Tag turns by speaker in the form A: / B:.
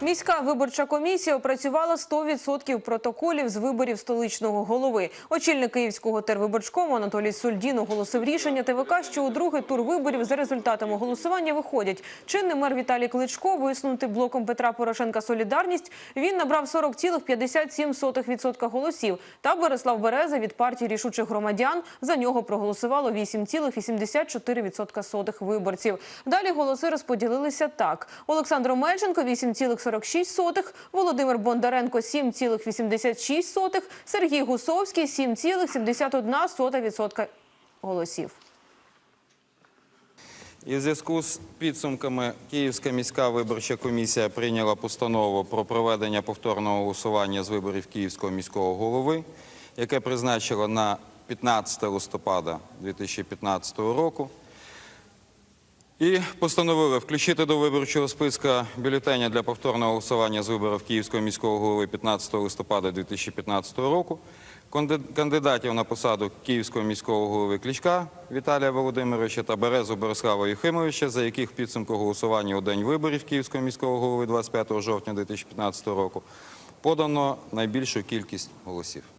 A: Міська виборча комісія опрацювала 100% протоколів з виборів столичного голови. Очільник Київського тервиборчкому Анатолій Сульдін оголосив рішення ТВК, що у другий тур виборів за результатами голосування виходять. Чинний мер Віталій Кличко, висунутий блоком Петра Порошенка «Солідарність», він набрав 40,57% голосів. Та Борислав Береза від партії рішучих громадян за нього проголосувало 8,84% виборців. Далі голоси розподілилися так. Олександр Омельченко – 8,46%, Володимир Бондаренко – 7,86%, Сергій Гусовський – 7,71% голосів.
B: І в зв'язку з підсумками Київська міська виборча комісія прийняла постанову про проведення повторного голосування з виборів Київського міського голови, яке призначило на 15 листопада 2015 року. І постановили включити до виборчого списка бюлетеня для повторного голосування з виборів Київського міського голови 15 листопада 2015 року кандидатів на посаду Київського міського голови Кличка Віталія Володимировича та Березу Борислава Юхимовича, за яких підсумку голосування у день виборів Київського міського голови 25 жовтня 2015 року подано найбільшу кількість голосів.